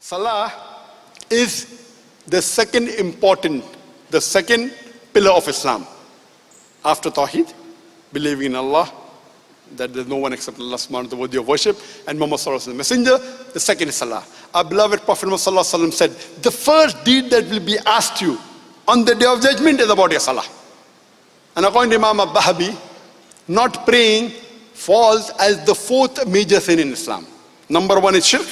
Salah is the second important, the second pillar of Islam. After Tawheed, believing in Allah, that there's no one except Allah subhanahu worthy of worship, and Muhammad sallallahu alaihi the messenger, the second is Salah. Our beloved Prophet Muhammad said, the first deed that will be asked you on the day of judgment is about your Salah. And according to Imam al-Bahabi, not praying falls as the fourth major sin in Islam. Number one is shirk.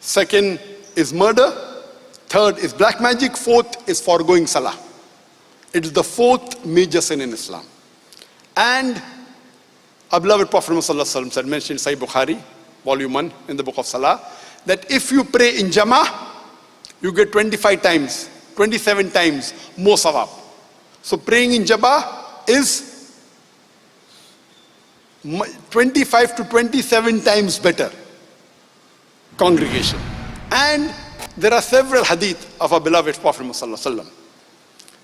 Second is murder. Third is black magic. Fourth is foregoing salah. It is the fourth major sin in Islam. And our beloved Prophet Muhammad said, mentioned in Sahih Bukhari, volume 1 in the book of Salah, that if you pray in Jama'ah, you get 25 times, 27 times more sawab. So praying in Jama'ah is 25 to 27 times better congregation. And there are several hadith of our beloved Prophet Muhammad.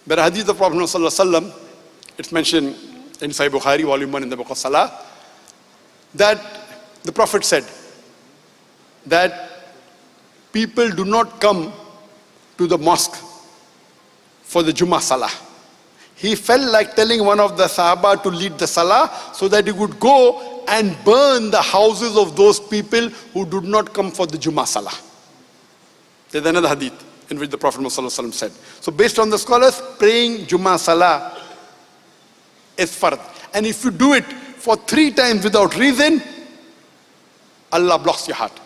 There are hadith of Prophet Muhammad it's mentioned in Sahih Bukhari, volume 1 in the book of Salah, that the Prophet said that people do not come to the mosque for the Jummah Salah. He felt like telling one of the Sahaba to lead the Salah so that he would go and burn the houses of those people who did not come for the Jummah Salah. There's another hadith in which the Prophet Muhammad said. So, based on the scholars, praying Jummah Salah is fard. And if you do it for three times without reason, Allah blocks your heart.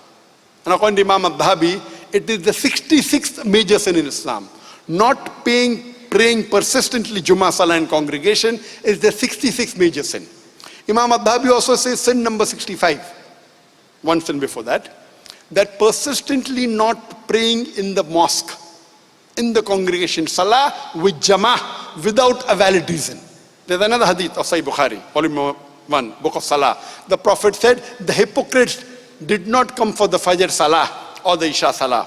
And according to Imam al-Dhahabi, it is the 66th major sin in Islam. Not paying, praying persistently Jummah Salah in congregation is the 66th major sin. Imam al-Dhahabi also says sin number 65, one sin before that, that persistently not praying in the mosque, in the congregation, Salah with Jama'ah without a valid reason. There's another hadith of Sahih Bukhari, volume 1, book of Salah. The Prophet said, the hypocrites did not come for the Fajr Salah or the Isha Salah.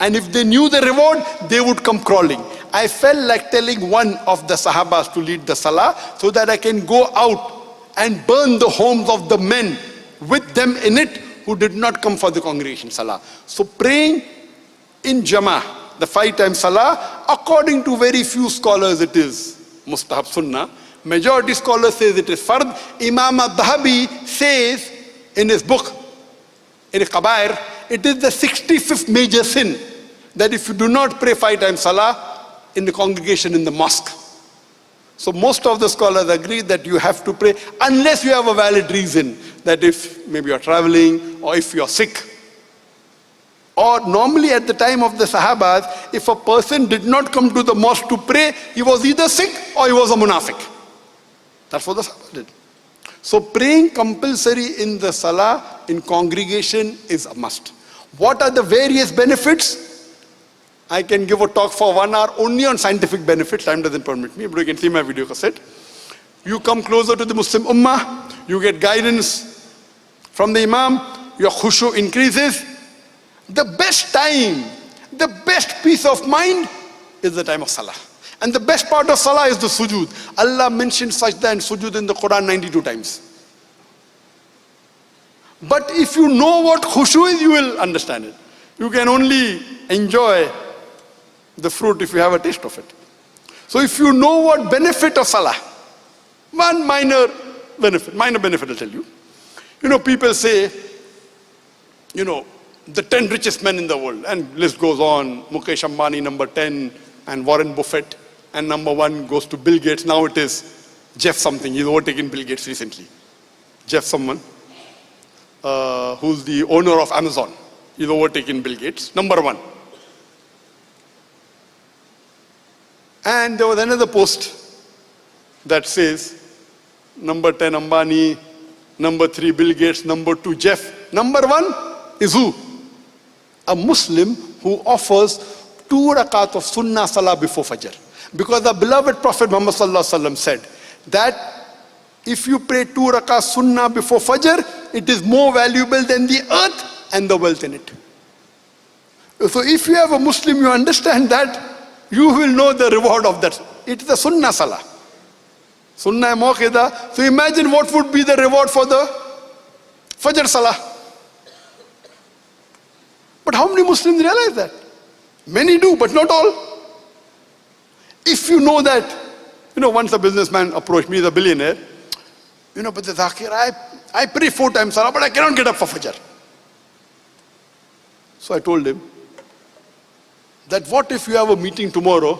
And if they knew the reward, they would come crawling. I felt like telling one of the Sahabas to lead the Salah so that I can go out and burn the homes of the men with them in it who did not come for the congregation Salah. So praying in Jama'ah, the five times Salah, according to very few scholars it is Mustahab Sunnah. Majority scholars says it is Fard. Imam al-Dhahabi says in his book, in Qabair, it is the 65th major sin that if you do not pray five times Salah in the congregation in the mosque. So most of the scholars agree that you have to pray unless you have a valid reason that if maybe you're traveling or if you're sick. Or normally at the time of the Sahabas, if a person did not come to the mosque to pray, he was either sick or he was a munafiq. That's what the Sahabas did. So praying compulsory in the Salah in congregation is a must. What are the various benefits? I can give a talk for one hour only on scientific benefits. Time doesn't permit me, but you can see my video cassette. You come closer to the Muslim Ummah, you get guidance from the Imam, your khushu increases. The best time, the best peace of mind is the time of Salah. And the best part of Salah is the sujood. Allah mentioned sajda and sujood in the Quran 92 times. But if you know what khushu is, you will understand it. You can only enjoy the fruit if you have a taste of it. So if you know what benefit of salah, one minor benefit, minor benefit I'll tell you. You know, people say, you know, the 10 richest men in the world, and list goes on, Mukesh Ambani number 10, and Warren Buffett, and number one goes to Bill Gates. Now it is Jeff something, he's overtaken Bill Gates recently. Jeff someone, uh, who's the owner of Amazon, he's overtaken Bill Gates, number one. And there was another post that says number 10 Ambani, number 3 Bill Gates, number 2 Jeff. Number 1 is who? A Muslim who offers two rakat of sunnah salah before Fajr. Because the beloved Prophet Muhammad said that if you pray two rakat sunnah before Fajr, it is more valuable than the earth and the wealth in it. So if you have a Muslim, you understand that, you will know the reward of that. It is the sunnah salah. Sunnah Muakkada. So imagine what would be the reward for the Fajr Salah. But how many Muslims realize that? Many do, but not all. If you know that, you know, once a businessman approached me, he's a billionaire, you know, but the Zakir, I, I pray four times Salah, but I cannot get up for Fajr. So I told him that what if you have a meeting tomorrow,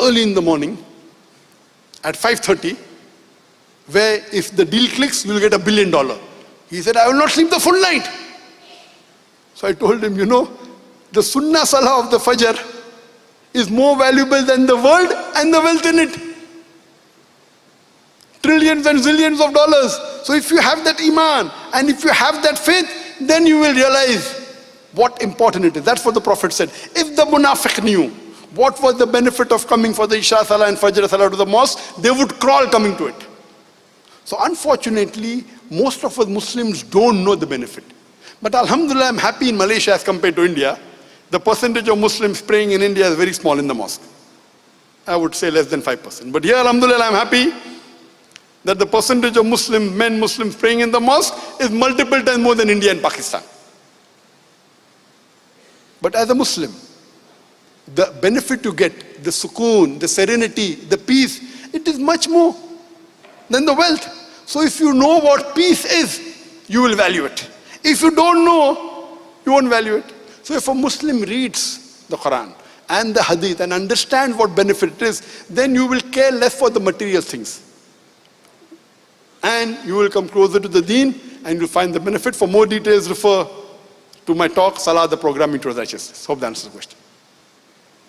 early in the morning, at 5.30, where if the deal clicks, you'll get a billion dollar. He said, I will not sleep the full night. So I told him, you know, the Sunnah Salah of the Fajr is more valuable than the world and the wealth in it. Trillions and zillions of dollars. So if you have that Iman and if you have that faith, then you will realize what important it is. That's what the Prophet said. If the munafiq knew what was the benefit of coming for the Isha Salah and Fajr Salah to the mosque, they would crawl coming to it. So unfortunately, most of us Muslims don't know the benefit. But Alhamdulillah, I'm happy in Malaysia as compared to India. The percentage of Muslims praying in India is very small in the mosque. I would say less than 5%. But here, Alhamdulillah, I'm happy that the percentage of Muslim men, Muslims praying in the mosque is multiple times more than India and Pakistan. But as a Muslim, the benefit you get, the sukoon, the serenity, the peace, it is much more than the wealth. So if you know what peace is, you will value it. If you don't know, you won't value it. So if a Muslim reads the Quran and the Hadith and understands what benefit it is, then you will care less for the material things. And you will come closer to the deen and you'll find the benefit. For more details, refer to my talk, Salah, the program Righteousness. Hope that answers the question.